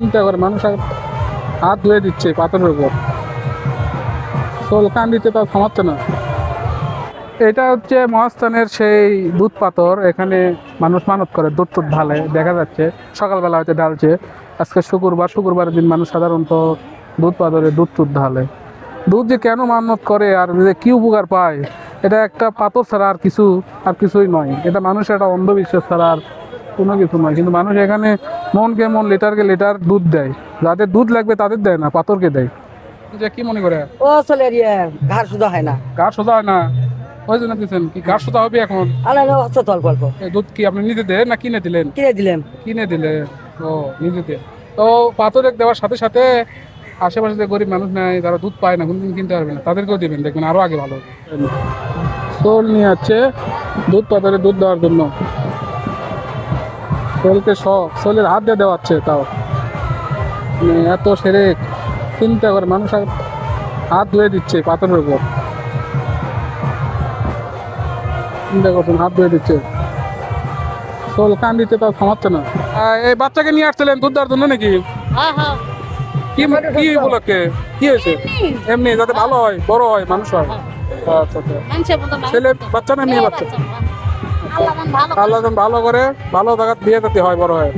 চিন্তা করে মানুষ হাত ধুয়ে দিচ্ছে পাথরের উপর। সোল কান দিতে তাও থামাচ্ছে না। এটা হচ্ছে মহাস্থানের সেই দুধ পাথর, এখানে মানুষ মানত করে, দুধ টুধ ঢালে, দেখা যাচ্ছে। সকালবেলা হয়তো ঢালছে। আজকে শুক্রবার, শুক্রবারের দিন মানুষ সাধারণত দুধ পাথরে দুধ টুধ ঢালে। দুধ যে কেন মানত করে আর যে কি উপকার পায়, এটা একটা পাথর ছাড়া আর কিছু, আর কিছুই নয়। এটা মানুষের একটা অন্ধবিশ্বাস ছাড়া আর কোনো কিছু নয়। কিন্তু মানুষ এখানে মনকে মন লেটারকে লেটার দুধ দেয়। যাদের দুধ লাগবে তাদের দেয় না পাথরকে দেয়। যে কি মনে করে? ও চলে রিয়ে ঘাড় সুদা হয় না। গাছ সোজা হয় না। ওই জন্য দিচ্ছেন কি? গাছ সোজা হবে এখন? আলাদা হচ্ছে তো অল্প অল্প। দুধ কি আপনি নিজে দেন না কিনে দিলেন? কিনে দিলাম কিনে দিলে ও নিজে দিয়ে তো পাথরে দেওয়ার সাথে সাথে আশেপাশে যে গরিব মানুষ নাই যারা দুধ পায় না কোনদিন কিনতে পারবে না তাদেরকেও দিবেন। দেখবেন আরও আগে ভালো হবে। সোল নিয়ে যাচ্ছে দুধ পাথরে দুধ দেওয়ার জন্য। সোলকে শ সোলের হাত দিয়ে দেওয়াচ্ছে তাও। মানে এত সেরে চিন্তা করে মানুষ হাত ধুয়ে দিচ্ছে পাথরের উপর। চিন্তা করছেন হাত ধুয়ে দিচ্ছে। সোল কান দিতে তাও থামাচ্ছে না। এই বাচ্চাকে নিয়ে আসছিলেন দুধ দেওয়ার জন্য নাকি? কি কি উপলক্ষে? কি হয়েছে? এমনি। যাতে ভালো হয় বড় হয় মানুষ হয়। আচ্ছা আচ্ছা। মানুষ। ছেলে বাচ্চা না মেয়ে বাচ্চা। আল্লাহ ভালো করে ভালো জায়গা দিয়ে যেতে হয় বড় হয়।